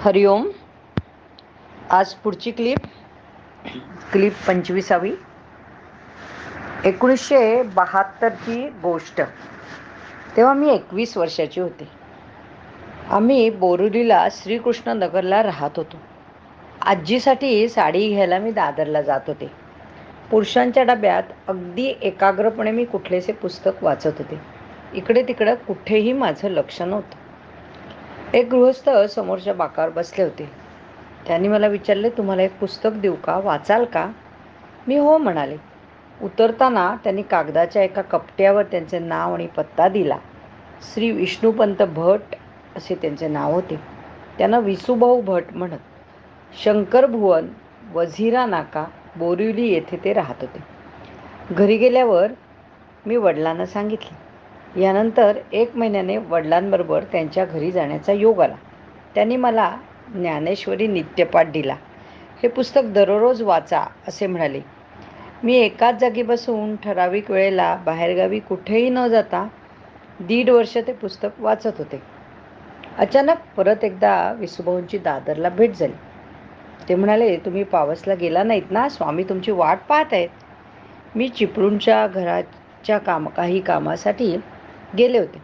हरिओम आज पुढची clip clip पंचवीसावी. एकोणीसशे बहात्तरची गोष्ट. तेव्हा मी एकवीस वर्षाची होते. आम्ही बोरुलीला श्रीकृष्ण नगरला राहत होतो. आजीसाठी साडी घ्यायला मी दादरला जात होते. पुरुषांच्या डब्यात अगदी एकाग्रपणे मी कुठलेसे पुस्तक वाचत होते. इकडे तिकडं कुठेही माझं लक्ष नव्हतं. एक गृहस्थ समोरच्या बाकावर बसले होते. त्यांनी मला विचारले तुम्हाला एक पुस्तक देऊ का? वाचाल का? मी हो म्हणाले. उतरताना त्यांनी कागदाच्या एका कपट्यावर त्यांचे नाव आणि पत्ता दिला. श्री विष्णुपंत भट असे त्यांचे नाव होते. त्यांना विसुभाऊ भट म्हणत शंकर भुवन वझिरा नाका बोरिवली येथे ते राहत होते. घरी गेल्यावर मी वडिलांना सांगितले यानंतर एक महिन्याने वडिलांबरोबर त्यांच्या घरी जाण्याचा योग आला. त्यांनी मला ज्ञानेश्वरी नित्यपाठ दिला. हे पुस्तक दररोज वाचा असे म्हणाले. मी एकाच जागी बसून ठराविक वेळेला बाहेरगावी कुठेही न जाता दीड वर्ष ते पुस्तक वाचत होते. अचानक परत एकदा विसुभाऊंची दादरला भेट झाली. ते म्हणाले तुम्ही पावसला गेला नाहीत ना? स्वामी तुमची वाट पाहत आहेत. मी चिपळूणच्या घराच्या काम काही कामासाठी गेले होते.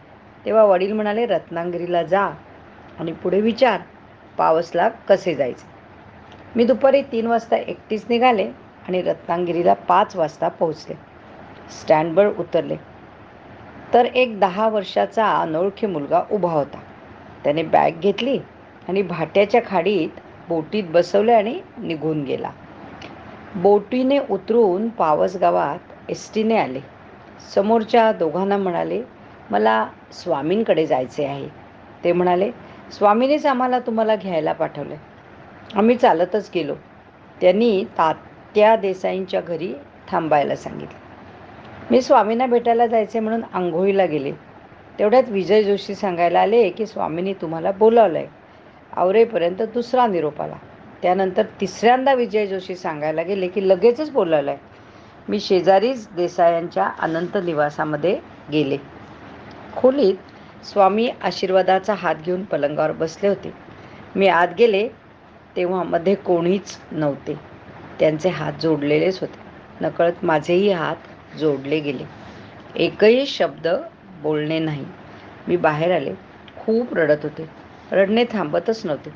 तेव्हा वडील म्हणाले रत्नागिरीला जा आणि पुढे विचार पावसला कसे जायचे? मी दुपारी तीन वाजता एकटीच निघाले आणि रत्नागिरीला पाच वाजता पोहोचले. स्टँडवर उतरले. तर एक दहा वर्षाचा अनोळखी मुलगा उभा होता. त्याने बॅग घेतली आणि भाट्याच्या खाडीत बोटीत बसवले आणि निघून गेला. बोटीने उतरून पावस गावात एस टीने आले. समोरच्या दोघांना म्हणाले मला स्वामींकडे जायचे आहे. ते म्हणाले स्वामीनेच आम्हाला तुम्हाला घ्यायला पाठवले. आम्ही चालतच गेलो. त्यांनी तात्या देसाईंच्या घरी थांबायला सांगितले. मी स्वामींना भेटायला जायचे म्हणून आंघोळीला गेले. तेवढ्यात विजय जोशी सांगायला आले की स्वामींनी तुम्हाला बोलावलं आहे आवरेपर्यंत दुसरा निरोप आला. त्यानंतर तिसऱ्यांदा विजय जोशी सांगायला गेले की लगेचच बोलावलं आहे मी शेजारीच देसायांच्या अनंत निवासामध्ये गेले. खोलीत स्वामी आशीर्वादाचा हात घेऊन पलंगावर बसले होते. मी आत गेले तेव्हा मध्ये कोणीच नव्हते. त्यांचे हात जोडलेलेच होते. नकळत माझेही हात जोडले गेले. एकही शब्द बोलणे नाही. मी बाहेर आले. खूप रडत होते. रडणे थांबतच नव्हते.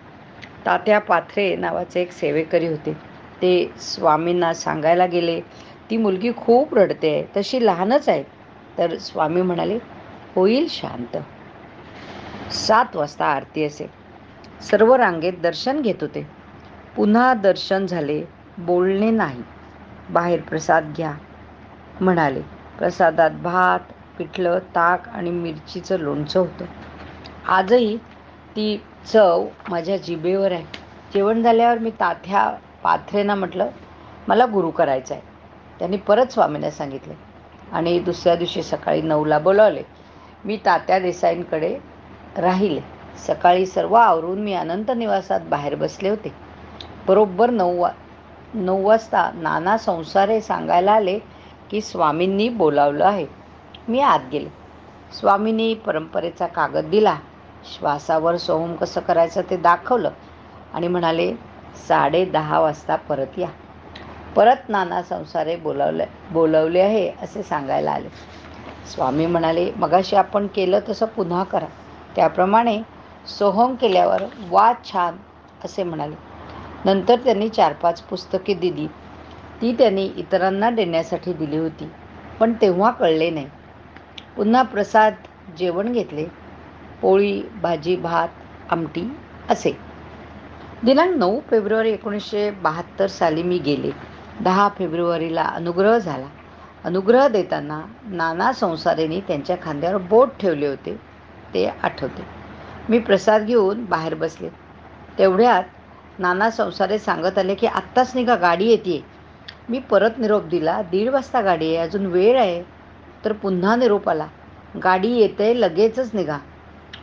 तात्या पाथरे नावाचे एक सेवेकरी होते. ते स्वामींना सांगायला गेले ती मुलगी खूप रडते. आहे तशी लहानच आहे. तर स्वामी म्हणाले होईल शांत. सात वाजता आरती असे. सर्व रांगेत दर्शन घेत होते. पुन्हा दर्शन झाले बोलणे नाही. बाहेर प्रसाद घ्या म्हणाले. प्रसादात भात पिठलं ताक आणि मिरचीचं लोणचं होतं. आजही ती चव माझ्या जिभेवर आहे. जेवण झाल्यावर मी ताथ्या पाथरेना म्हटलं मला गुरु करायचं आहे त्यांनी परत स्वामींना सांगितले आणि दुसऱ्या दिवशी सकाळी नऊला बोलावले. मी तात्या देसाईंकडे राहिले. सकाळी सर्व आवरून मी अनंत निवासात बाहेर बसले होते. बरोबर नऊ वा नऊ वाजता नाना संसारे सांगायला आले की स्वामींनी बोलावलं आहे. मी आत गेले. स्वामींनी परंपरेचा कागद दिला. श्वासावर सोहम कसं करायचं ते दाखवलं आणि म्हणाले साडे दहा वाजता परत या. परत नाना संसारे बोलावले बोलावले आहे असे सांगायला आले. स्वामी म्हणाले मगाशी आपण केलं तसं पुन्हा करा. त्याप्रमाणे सोहम केल्यावर वा छान असे म्हणाले. नंतर त्यांनी चार पाच पुस्तके दिली. ती त्यांनी इतरांना देण्यासाठी दिली होती पण तेव्हा कळले नाही. पुन्हा प्रसाद जेवण घेतले. पोळी भाजी भात आमटी असे. दिनांक नऊ फेब्रुवारी एकोणीसशे बहात्तर साली मी गेले. दहा फेब्रुवारीला अनुग्रह झाला. अनुग्रह देताना नाना संसारेने त्यांच्या खांद्यावर बोट ठेवले होते ते आठवते. मी प्रसाद घेऊन बाहेर बसले. तेवढ्यात नाना संसारे सांगत आले की आत्ताच निघा गाडी येते मी परत निरोप दिला दीड वाजता गाडी आहे अजून वेळ आहे. तर पुन्हा निरोप आला गाडी येते लगेचच निघा.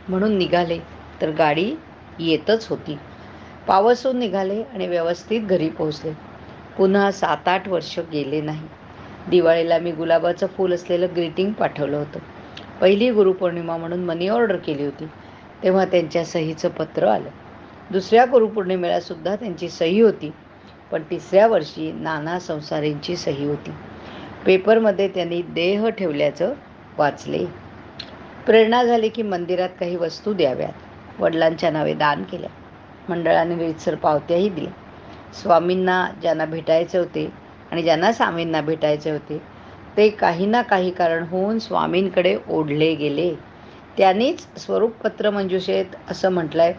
म्हणून निघाले तर गाडी येतच होती. पावसून निघाले आणि व्यवस्थित घरी पोहोचले. पुन्हा सात आठ वर्ष गेले नाही. दिवाळीला मी गुलाबाचं फूल असलेलं ग्रीटिंग पाठवलं होतं. पहिली गुरुपौर्णिमा म्हणून मनी ऑर्डर केली होती. तेव्हा त्यांच्या सहीचं पत्र आलं. दुसऱ्या गुरुपौर्णिमेला सुद्धा त्यांची सही होती. पण तिसऱ्या वर्षी नाना संसारींची सही होती. पेपरमध्ये त्यांनी देह ठेवल्याचं वाचले. प्रेरणा झाली की मंदिरात काही वस्तू द्याव्यात. वडिलांच्या नावे दान केल्या. मंडळाने रीतसर पावत्याही दिल्या. स्वामींना ज्यांना भेटायचे होते आणि ज्यांना स्वामींना भेटायचे होते ते काही ना काही कारण होऊन स्वामींकडे ओढले गेले. त्यांनीच स्वरूपपत्र मंजुषेत असं म्हटलंय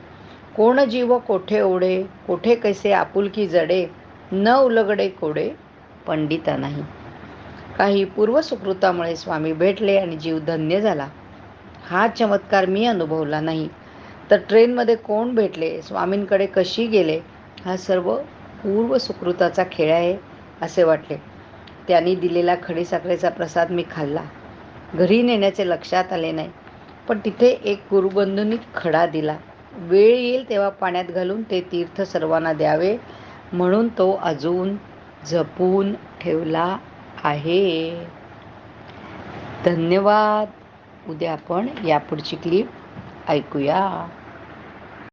कोण जीव कोठे ओढे कोठे कैसे आपुलकी जडे न उलगडे कोडे पंडिता नाही. काही पूर्वसुकृतामुळे स्वामी भेटले आणि जीव धन्य झाला. हा चमत्कार मी अनुभवला नाही. तर ट्रेनमध्ये कोण भेटले स्वामींकडे कशी गेले हा सर्व पूर्वसुकृताचा खेळ आहे. असे वाटले. त्यांनी दिलेला खडीसाखरेचा प्रसाद मी खाल्ला. घरी नेण्याचे लक्षात आले नाही. पण तिथे एक गुरुबंधूंनी खडा दिला. वेळ येईल तेव्हा पाण्यात घालून ते तीर्थ सर्वांना द्यावे म्हणून तो अजून जपून ठेवला आहे. धन्यवाद. उद्या आपण यापुढची क्लिप ऐकूया.